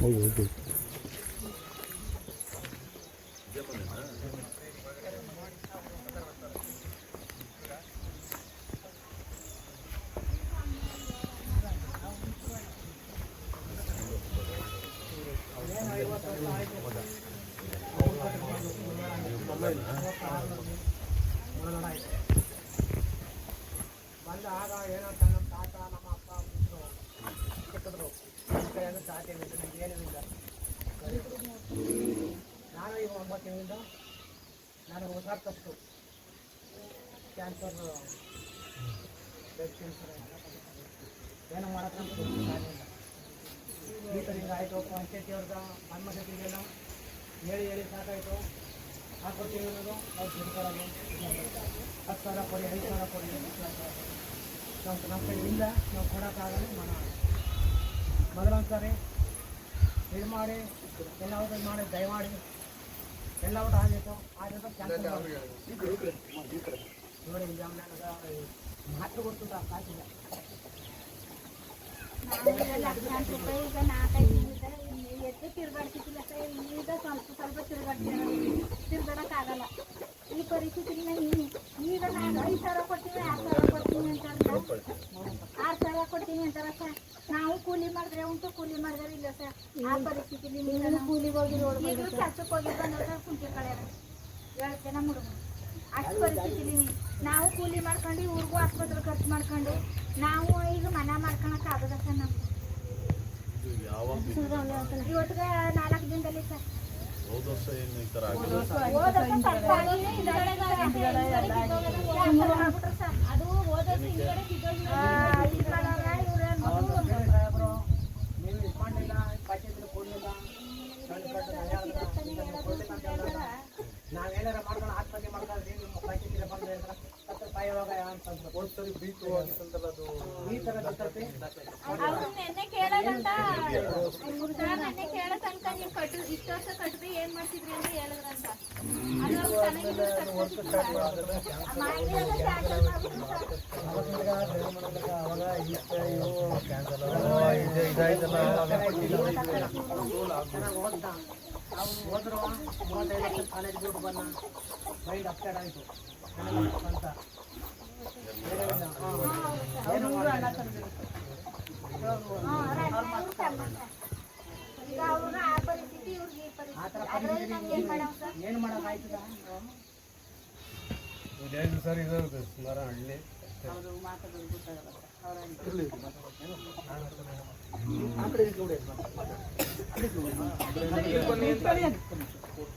ಹೌದು ಬಂದಾಗ ಏನಂತ ನಮ್ಮ ತಾತ ನಮ್ಮ ಅಪ್ಪ ಬಿಟ್ಟರು ತಾತ ಬಿಟ್ಟು ನನಗೆ ಏನೂ ಇಲ್ಲ. ನಾನು ಈಗ ಒಂಬತ್ತು ತಿಂಗಳಿಂದ ನಾನು ಹುಷಾರು ತಪ್ಪು. ಕ್ಯಾನ್ಸರ್ ಬ್ಲಡ್ ಕ್ಯಾನ್ಸರ್ ಏನೋ ಮಾಡೋಕ್ಕಂತ ಈ ಥರ ಹಿಂಗಾಯಿತು ಪಂಚಾಯತಿ ಅವ್ರದ್ದು ಹನುಮತಿಗೆಲ್ಲ ಹೇಳಿ ಹೇಳಿ ಸಾಕಾಯಿತು. ಹಾಕೊಡ್ತೀವಿ ಅನ್ನೋದು, ಅವ್ರು ತಿಳ್ಕೊಳ್ಳೋದು. ಹತ್ತು ಸಾವಿರ ಕೊಡಿ, ಐದು ಸಾವಿರ ಕೊಡಿ ನಮ್ಮ ನಮ್ಮ ಕಡೆ ಇಲ್ಲ ನಾವು ಕೊಡೋಕ್ಕಾಗಲ್ಲ ಮನ ಮೊದಲೊಂದು ಸಾರಿ ಇದು ಮಾಡಿ ಎಲ್ಲ ಊಟ ಮಾಡಿ ದಯಮಾಡಿ ಎಲ್ಲ ಊಟ ಆಗಿತ್ತು ಆಗಿತ್ತು ಕ್ಯಾನ್ಸಲ್ ನೋಡಿ ಈಗ ನನಗೆ ಮಾತ್ರ ಗೊತ್ತಿಲ್ಲ ಕಾಸಿಲ್ಲ ನಾವೆಲ್ಲ ಲಕ್ಷಾಂತರ ರೂಪಾಯಿ ಈಗ ನಾಲ್ಕೈದು ತಿಂಗಳಿಂದ ಎದ್ದು ತಿರ್ಗಾಡ್ತಿದ್ದಿಲ್ಲ ಸರ್ ಈಗ ಸ್ವಲ್ಪ ಸ್ವಲ್ಪ ತಿರ್ಗಾಡ್ತೀವಿ ತಿರ್ಗಾಡಕ್ಕಾಗಲ್ಲ ಈ ಪರಿಸ್ಥಿತಿಲಿ ಈಗ ನಾನು ಐದು ಸಾವಿರ ಕೊಡ್ತೀನಿ ಆರು ಸಾವಿರ ಕೊಡ್ತೀನಿ ಅಂತ ಆರು ಸಾವಿರ ಕೊಡ್ತೀನಿ ಅಂತಾರ ಸರ್ ನಾವು ಕೂಲಿ ಮಾಡಿದ್ರೆ ಉಂಟು ಕೂಲಿ ಮಾಡಿದ್ರೆ ಇಲ್ಲ ಸರ್ ಆ ಕೂಲಿ ನೀವು ಕೂಲಿಗೆ ಹೋಗಿ ಈಗಲೂ ಕೆಲಸಕ್ಕೆ ಹೋಗಿ ಬಂದ್ರೆ ಕುಂಟಿ ಕಳೆಯಲ್ಲ ಎರಡು ಜನ ಹುಡುಗ ಅಷ್ಟು ಪರಿಸ್ಥಿತಿಲಿ ನಾವು ಕೂಲಿ ಮಾಡ್ಕೊಂಡು ಇವ್ರಿಗೂ ಆಸ್ಪತ್ರೆ ಖರ್ಚು ಮಾಡ್ಕೊಂಡು ನಾವು ಈಗ ಮನೆ ಮಾಡ್ಕೊಳಕ್ ಆಗದ ಸರ್ ನಮ್ಗೆ ಇವತ್ತಿಗೆ ನಾಲ್ಕು ದಿನದಲ್ಲಿ ಸರ್ ಹೋದ ವರ್ಷ ಏನು ಈ ಥರ ಆಗಿಲ್ಲ ನೀವು ನಾವೇನಾರ ಮಾಡ್ಕೊಂಡು ಆತ್ಮಹತ್ಯೆ ಮಾಡ್ಕೊಂಡ್ರಿ ನಿಮ್ಮ ಅಂತಂದ್ರು ಅದು ಈ ಥರ ಗೊತ್ತೈತಿ ಅವ್ರು ನೆನ್ನೆ ಕೇಳೋದಂತ ನೆನ್ನೆ ಕೇಳೋ ತನಕ ನೀವು ಕಟ್ಟು ಇಷ್ಟು ವರ್ಷ ಕಟ್ಟಿದ್ರೆ ಏನ್ ಮಾಡ್ತಿದ್ರಿ ಅಂತ ಹೇಳಿದ್ರಂತ. ಅದು ಅವ್ರು ಚೆನ್ನಾಗಿದ್ರು. ಅವಾಗ ಇಷ್ಟ ಇವು ಕ್ಯಾನ್ಸಲ್ ಇದು ಇದಾಯ್ತಲ್ಲ ಅವ್ನು ಹೋದ್ರು ಮೂವತ್ತೈದು ಕಾಲೇಜ್ ಬಿಟ್ಟು ಬಂದ. ಮೈಂಡ್ ಅಪ್ಸೆಟ್ ಆಯಿತು. ಅಂತ. ಏನು ಮಾಡೋಕ್ಕಾಯ್ತದ ಸರ್ ಇದು ಸುಮಾರು ಹಳ್ಳಿ ಇದು ಮಾತಾಡಿ ಮನೆಯಲ್ಲ ಅಣ್ಣ ಅವ್ರು ಬಂದು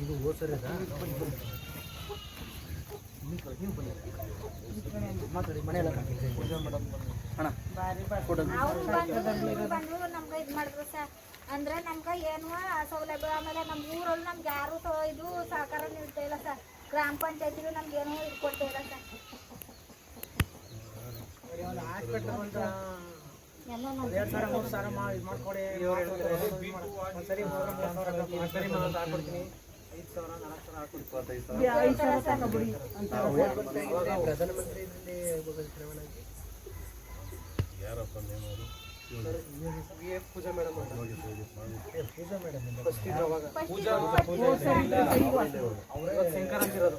ಇವ್ರು ಬಂದು ನಮ್ಗೆ ಇದು ಮಾಡಿದ್ರು ಸರ್ ಅಂದ್ರೆ ನಮ್ಗೆ ಏನು ಸೌಲಭ್ಯ ಆಮೇಲೆ ನಮ್ಮ ಊರಲ್ಲಿ ನಮ್ಗೆ ಯಾರು ಇದು ಸಹಕಾರ ನೀಡ್ತಾ ಇಲ್ಲ ಸರ್ ಗ್ರಾಮ ಪಂಚಾಯತಿಗೂ ನಮ್ಗೆ ಏನೂ ಇದು ಕೊಡ್ತಾ ಇಲ್ಲ ಸರ್ ಮೂರು ಮಾಡ್ಕೊಡಿ ಒಂದ್ಸರಿ ಮೂರು ಯಾರಪ್ಪ ನೇಮರು ಪೂಜಾ ಮೇಡಮ್ ಪೂಜಾ ಮೇಡಮ್ ಅವರೇ ಶಂಕರ್ ಅಂತಿರೋದು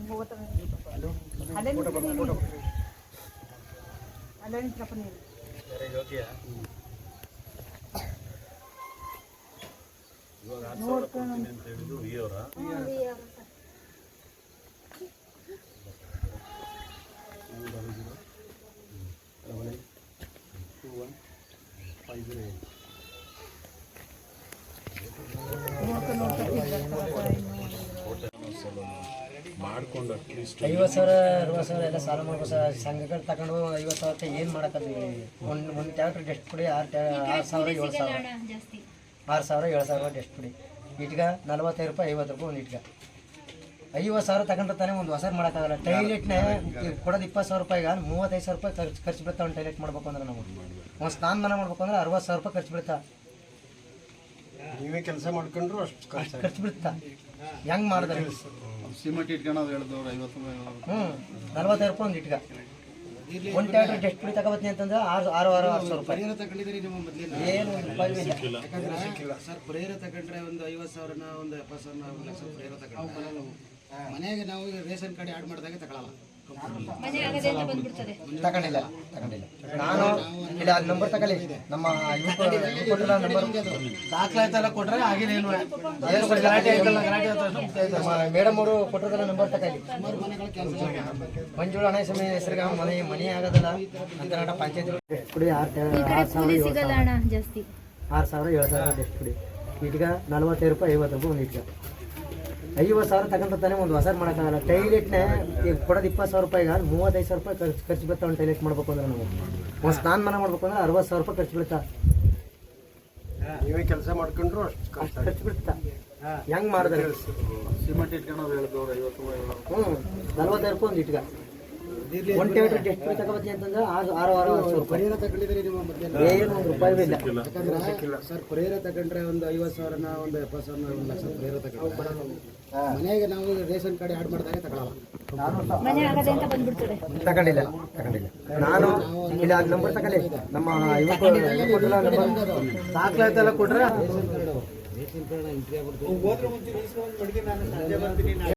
ನಿಂತ್ಕಪ್ಪ ಅಲ್ಲೇ ನಿಂತ್ಕೊ ನೀನು ಅಲ್ಲೇ ನಿಂತ್ಕಪ್ಪ ನೀನು ಬೇರೆ ಯೋಗ್ಯ ಇವಾಗ ಹತ್ತು ಸಾವಿರ ಕೊಡ್ತೀನಿ ಅಂತ ಹೇಳಿದ್ರು ಈ ಅವರ ಹ್ಞೂ ರೀ ಅವ್ರು ಸರ್ ಮಾಡ್ಕೊಂಡು ಅಟ್ಲೀಸ್ಟ್ ಐವತ್ತು ಸಾವಿರ ಅರವತ್ತು ಸಾವಿರ ಎಲ್ಲ ಸಾಲ ಮಾಡ್ಬೋದು ಸರ್ ಸಂಘಗಳು ತಗೊಂಡು ಐವತ್ತು ಸಾವಿರ ಏನು ಮಾಡಕ್ಕಂತೀವಿ ಒಂದು ಒಂದು ಟ್ಯಾಕ್ಟ್ರ್ ಡೆಸ್ಟ್ ಕೊಡಿ ಆರು ಟ್ಯಾ ಆರು ಸಾವಿರ ಏಳು ಸಾವಿರ. ಜಾಸ್ತಿ. ಆರು ಸಾವಿರ ಏಳು ಸಾವಿರ ಡೆಸ್ಟ್ ಪುಡಿ. ಇಟ್ಗ ನಲ್ವತ್ತೈದು ರೂಪಾಯಿ ಐವತ್ತು ರೂಪಾಯಿ ಒಂದು ಇಟ್ಗ. ಐವತ್ತು ಸಾವಿರ ತಗೊಂಡ್ರೆ ತಾನೇ ಒಂದು ಹೊಸ ಮಾಡೋಕ್ಕಾಗಲ್ಲ. ಟೈಲೆಟ್ನೇ ಕೊಡೋದು ಇಪ್ಪತ್ತು ಸಾವಿರ ರೂಪಾಯಿಗೆ ಮೂವತ್ತೈದು ಸಾವಿರ ರೂಪಾಯಿ ಖರ್ಚು ಖರ್ಚು ಬೀಳ್ತಾ ಒಂದು ಟೈಲೆಟ್ ಮಾಡ್ಬೇಕು ಅಂದ್ರೆ ನಾವು. ಒಂದು ಸ್ನಾನ ಮನೆ ಮಾಡ್ಬೇಕು ಅಂದ್ರೆ ಅರವತ್ತು ಸಾವಿರ ರೂಪಾಯಿ ಖರ್ಚು ಬೀಳ್ತಾ ನೀವೇ ಕೆಲಸ ಮಾಡ್ಕೊಂಡ್ರು ಅಷ್ಟು ಕಷ್ಟ ಖರ್ಚು ಬೀಳ್ತಾ ಹೆಂಗೆ ಮಾಡಿದ್ರೆ? ಸಿಮೆಂಟ್ ಇಟ್ಕೊಳೋದು ಹೇಳಿದವ್ರು ಐವತ್ತು ರೂಪಾಯಿ. ಹ್ಞೂ ಒಂದು ಒಂದು ಟ್ಯಾಕ್ಟ್ರಿ ಡೆಸ್ಟ್ ಬಿಡಿ ತಗೋಬತ್ತೀನಿ ಅಂತಂದ್ರೆ ಆರು ಆರು ಆರು ಆರು ಸಾವಿರ ರೂಪಾಯಿ. ತಗೊಂಡಿದ್ದೀರಿ ನಿಮ್ಮ ಏನು ರೂಪಾಯಿ ಇಲ್ಲ. ಯಾಕಂದ್ರೆ ಸರ್ ಪರಿಹಾರ ತಗೊಂಡ್ರೆ ಒಂದು ಐವತ್ತು ಸಾವಿರನ ಒಂದು ಎಪ್ಪತ್ತು ಸಾವಿರನ ಒಂದು ಲಕ್ಷ ಪರಿಹಾರ ತಗೊಂಡ್ರೆ. ಮನೆಗೆ ನಾವು ಈಗ ರೇಷನ್ ಕಾರ್ಡ್ ಆ್ಯಡ್ ಮಾಡಿದಾಗ ತಗೊಳಲ್ಲ. ತಗೊಂಡಿಲ್ಲ ತಗೊಂಡಿಲ್ಲ. ನಾನು ಇಲ್ಲ ಅದು ನಂಬರ್ ತಗೊಳ್ಳಿ. ನಮ್ಮ ಇವ್ರು ಕೊಟ್ಟಿಲ್ಲ ನಂಬರ್ ದಾಖಲಾತಿ ಕೊಟ್ರೆ ಆಗಿಲ್ಲ ಏನು ಏನು ಗಲಾಟೆ ಆಯ್ತಲ್ಲ ಗಲಾಟೆ ನಮ್ಮ ಮೇಡಮ್ ಅವರು ಕೊಟ್ಟಿರೋದಲ್ಲ ನಂಬರ್ ತಗೊಳ್ಳಿ. ಮಂಜುಳ ಅಣ್ಣ ಸಮಯ ಹೆಸರಿಗೆ ಮನೆ ಮನೆ ಆಗೋದಲ್ಲ. ಅಂತ ನಾಟ ಪಂಚಾಯತ್ ಕುಡಿ ಆರು ಆರು ಸಾವಿರ ಏಳು ಸಾವಿರ. ಅಣ್ಣ ಜಾಸ್ತಿ. ಆರು ಸಾವಿರ ಏಳು ಸಾವಿರ ಎಷ್ಟು ಕುಡಿ. ಇಟ್ಗ ನಲ್ವತ್ತೈದು ರೂಪಾಯಿ ಐವತ್ತು ರೂಪಾಯಿ ಒಂದು ಇಟ್ಗ ಐವತ್ತು ಸಾವಿರ ತಗೊಂಡ್ರೆ ತಾನೇ ಒಂದು ಹೊಸ ಮಾಡೋಕ್ಕಾಗಲ್ಲ. ಟೈಲೆಟ್ನೇ ಈಗ ಕೊಡೋದು ಇಪ್ಪತ್ತು ಸಾವಿರ ರೂಪಾಯಿಗೆ ಮೂವತ್ತೈದು ಸಾವಿರ ರೂಪಾಯಿ ಖರ್ಚು ಖರ್ಚು ಬೀಳ್ತಾ ಒಂದು ಟೈಲೆಟ್ ಮಾಡ್ಬೇಕು ಅಂದ್ರೆ ನಾವು ಒಂದು ಸ್ನಾನ ಮನೆ ಮಾಡ್ಬೇಕು ಅಂದ್ರೆ ಅರವತ್ತು ಸಾವಿರ ರೂಪಾಯಿ ಖರ್ಚು ಬೀಳ್ತಾ ನೀವೇ ಕೆಲಸ ಮಾಡ್ಕೊಂಡ್ರು ಅಷ್ಟು ಖರ್ಚು ಬಿಡ್ತಾ ಹೆಂಗೆ ಮಾಡಿದ್ರೆ? ಸಿಮೆಂಟ್ ಇಟ್ಕೊಂಡು. ಹ್ಞೂ ನಲ್ವತ್ತೈದು ರೂಪಾಯಿ ಒಂದು ಇಟ್ಗ. ಒಂದು ಟೇಟ್ರ್ ಎಷ್ಟು ರೂಪಾಯಿ ಅಂತಂದ್ರೆ ಆರು ಆರು ಆರು ಆರು ಸಾವಿರ ರೂಪಾಯಿ. ಪರಿಹಾರ ತಗೊಂಡಿದ್ದೀರಿ ನಿಮ್ಮ ಏನು ಒಂದು ರೂಪಾಯಿ ಇಲ್ಲ. ಯಾಕಂದ್ರೆ ಸರ್ ಪರಿಹಾರ ತಗೊಂಡ್ರೆ ಒಂದು ಐವತ್ತು ಸಾವಿರನ ಒಂದು ಎಪ್ಪತ್ತು ಸಾವಿರನ ಒಂದು ಲಕ್ಷ ಪರಿಹಾರ ತಗೊಂಡ್ರೆ. ಮನೆಗೆ ನಾವು ರೇಷನ್ ಕಾರ್ಡ್ ಆ್ಯಡ್ ಮಾಡಿದಾಗ ಬಂದ್ಬಿಡ್ತಾರೆ ತಗೊಂಡಿಲ್ಲ ತಗೊಂಡಿಲ್ಲ. ನಾನು ಇಲ್ಲ ಅದು ನಂಬರ್ ತಗೊಳ್ಳಿ. ನಮ್ಮ ಕೊಟ್ಟಿಲ್ಲ ನಂಬರ್ ಕೊಟ್ರೆ ರೇಷನ್ ಕಾರ್ಡ್ ಎಂಟ್ರಿ ಆಗ್ಬಿಡ್ತು.